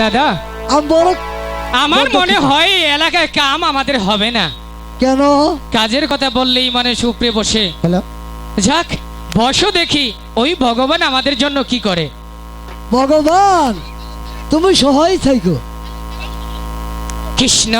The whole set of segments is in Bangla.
দাদা। আমি আমার মনে হয় এলাকায় কাম আমাদের হবে না। কেন? কাজের কথা বললেই মানে সুপ্রে বসে। যাক বসো দেখি ওই ভগবান আমাদের জন্য কি করে? ভগবান তুমি সহায় থাকো কৃষ্ণ।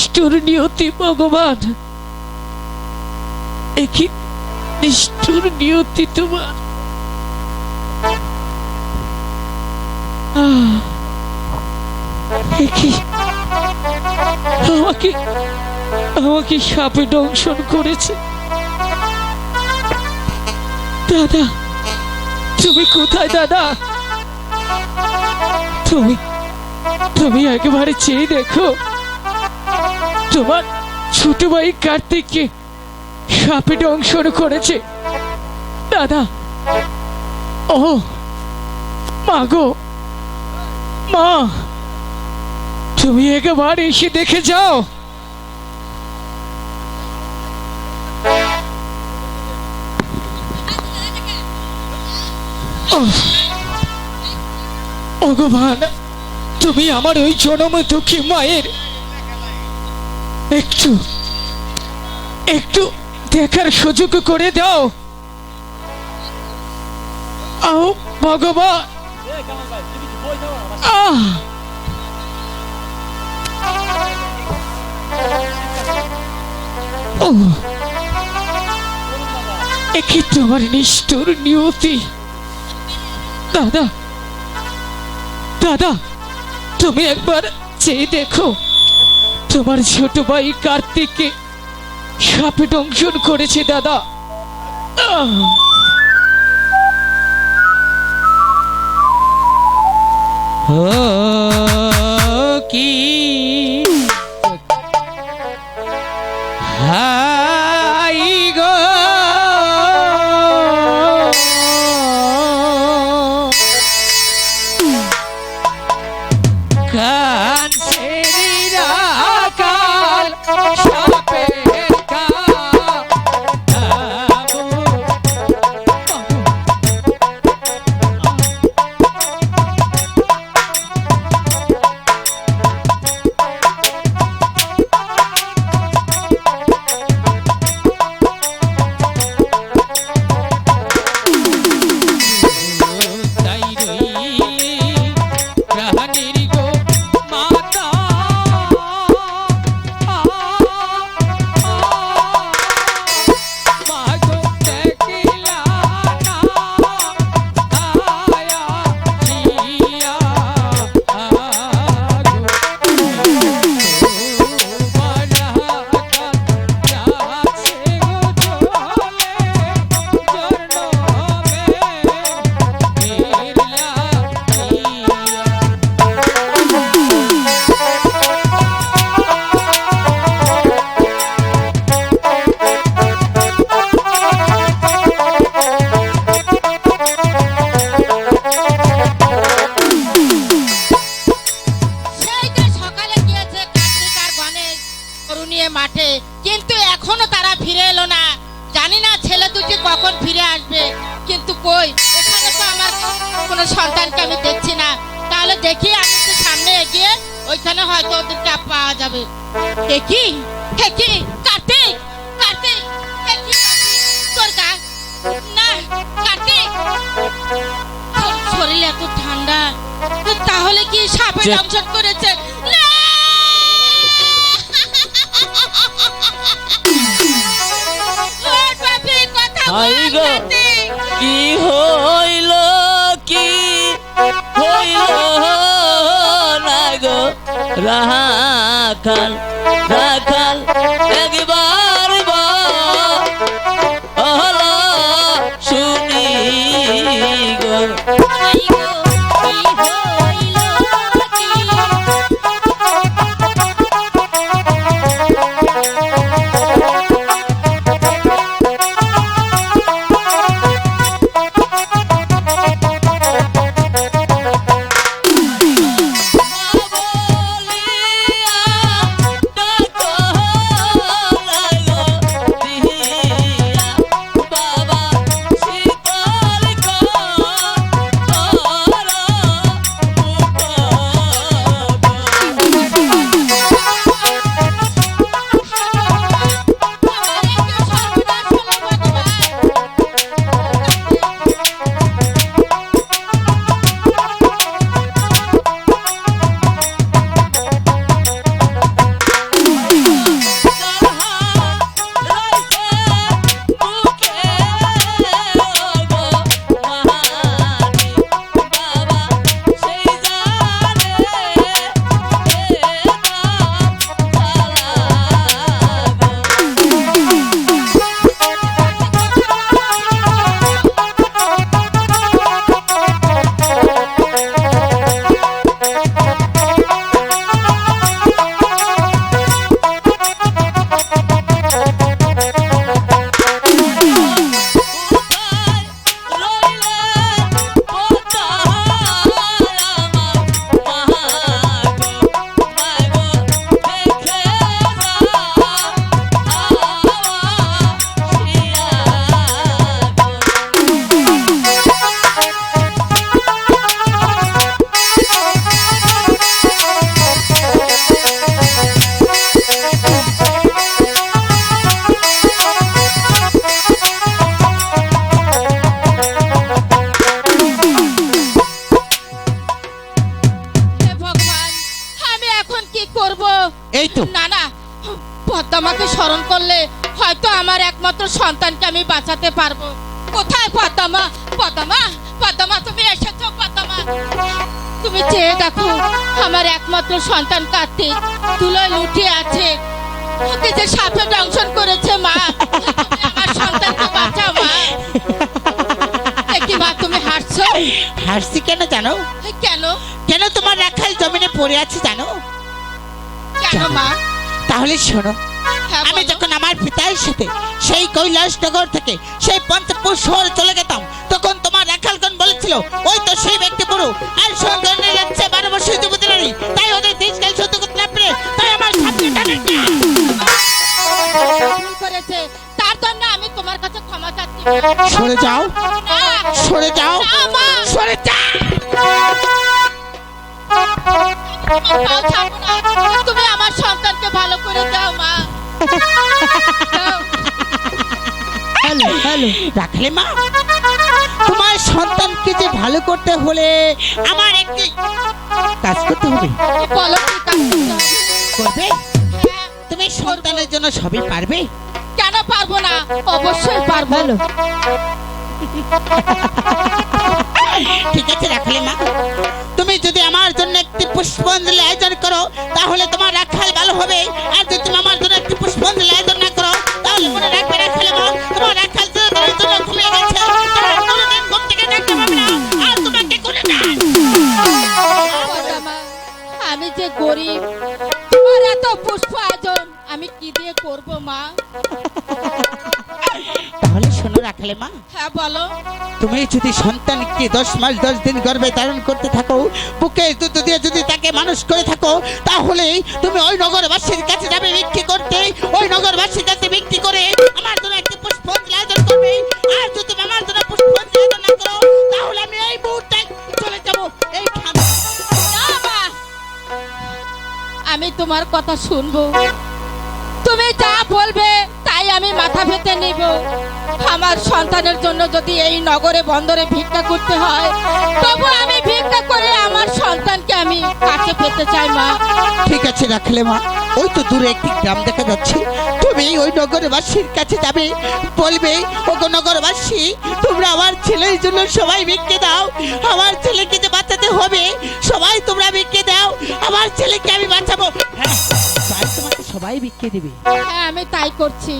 নিষ্ঠুর নিয়তি ভগবান একই নিষ্ঠুর নিয়তি তোমার আমাকে আমাকে সাপে দংশন করেছে। দাদা, তুমি কোথায়, দাদা? তুমি তুমি একেবারে চেয়ে দেখো। তোমার ছোট ভাই কার্তিককে সাপে দংশন করেছে। দাদা, ও, মা গো, মা, তুমি একবার এসে দেখে যাও। ভগবান, তুমি আমার ওই জনম দুঃখী মায়ের একটু একটু দেখার সুযোগ করে দাও। আও ভগবান আহ। ও। একে তোমার নিষ্ঠুর নিয়তি। দাদা দাদা, তুমি একবার চেয়ে দেখো। তোমার ছোট ভাই কার্তিককে সাপে দংশন করেছে দাদা আহ! জানি না ছেলে দুটি কখন ফিরে আসবে কিন্তু কই? এখানে তো আমার কোনো সন্তানকে আমি দেখছি না। তাহলে দেখি আমি একটু সামনে এগিয়ে ওইখানে হয়তো ওদেরকে পাওয়া যাবে। দেখি কি কার্তিক কার্তিক তোর গা। না কার্তিক শরীর এত ঠান্ডা। তো তাহলে কি সাপে দংশন করেছে? না রাখাল রাখাল একবার বল শুনি গো। এই তো। না না পদ্মামাকে স্মরণ করলে হয়তো আমার একমাত্র সন্তানকে আমি বাঁচাতে পারব। কোথায় পদ্মামা? পদ্মামা পদ্মামা তুমি এসেছ পদ্মামা। তুমি চেয়ে দেখো আমার একমাত্র সন্তান কার্তিক তুলোয় লুটিয়ে আছে। ওকে যে সাপে দংশন করেছে মা আমার সন্তানকে বাঁচাও মা। কি মা তুমি হাসছো? হাসছি কেন জানো? কেন? কেন তোমার রাখাল জমিনে পড়ে আছে জানো? কেন মা? তাহলে শোনো। হ্যাঁ, আমি যখন আমার পিতার সাথে সেই কৈলাসনগর থেকে সেই পঞ্চপুর শহরে চলে যেতাম তখন তোমার রাখালগণ বলেছিল ওই তো সেই ব্যক্তি পুরো। আর বারো বছর যুবতী নারী। তাই ওদের দেশকাল সহ্য করতে না পেরে তাই আমার করেছে। তার জন্য আমি তোমার কাছে ক্ষমা চাচ্ছি। সরে যাও। সরে যাও। সরে যাও তুমি আমার সন্তানকে ভালো করে দাও মা। Hello hello. রাখলে মা। তোমার সন্তানকে যে ভালো করতে হলে আমার একটি কাজ করতে হবে। বলো? করবে? হ্যাঁ, তুমি সন্তানের জন্য সবই পারবে? কেন পারব না? অবশ্যই পারব। ঠিক আছে রাখলে মা। তুমি আমার জন্য একটি পুষ্পাঞ্জলি আয়োজন করো তাহলে তোমার রাখাল ভালো হবে। আর যদি তুমি হ্যাঁ বলো। তুমি যদি সন্তানকে দশ মাস দশ দিন গর্ভে ধারণ করতে থাকো বুকে দুধ দিয়ে যদি তাকে মানুষ করে থাকো তাহলে তুমি ওই নগরবাসীর কাছে যাবে বিক্রি করতে। ওই নগরবাসীর কাছে বিক্রি করে আমার জন্য একটি পুষ্পাঞ্জলি আয়োজন করবে। আর যদি আমার জন্য পুষ্পাঞ্জলি আয়োজন না করো তাহলে আমি এই মুহূর্তে চলে যাব। এই। আমি তোমার কথা শুনব। তুমি যা বলবে তাই আমি মাথা পেতে নিব। আমার সন্তানের জন্য যদি এই নগরে বন্দরে ভিক্ষা করতে হয় তবু আমি ভিক্ষা করে আমার সন্তানকে আমি কাছে পেতে চাই মা। ঠিক আছে রাখলে মা। ওই তো দূরে একটি গ্রাম দেখা যাচ্ছে। তুমি ওই নগরবাসীর কাছে যাবে। বলবে ওগো নগরবাসী তোমরা আমার ছেলের জন্য সবাই ভিক্ষে দাও। আমার ছেলেকে যে বাঁচাতে হবে সবাই তোমরা ভিক্ষে দাও। আমার ছেলেকে আমি বাঁচাবো। হ্যাঁ। সবাই বিক্রি দিবে। হ্যাঁ আমি তাই করছি।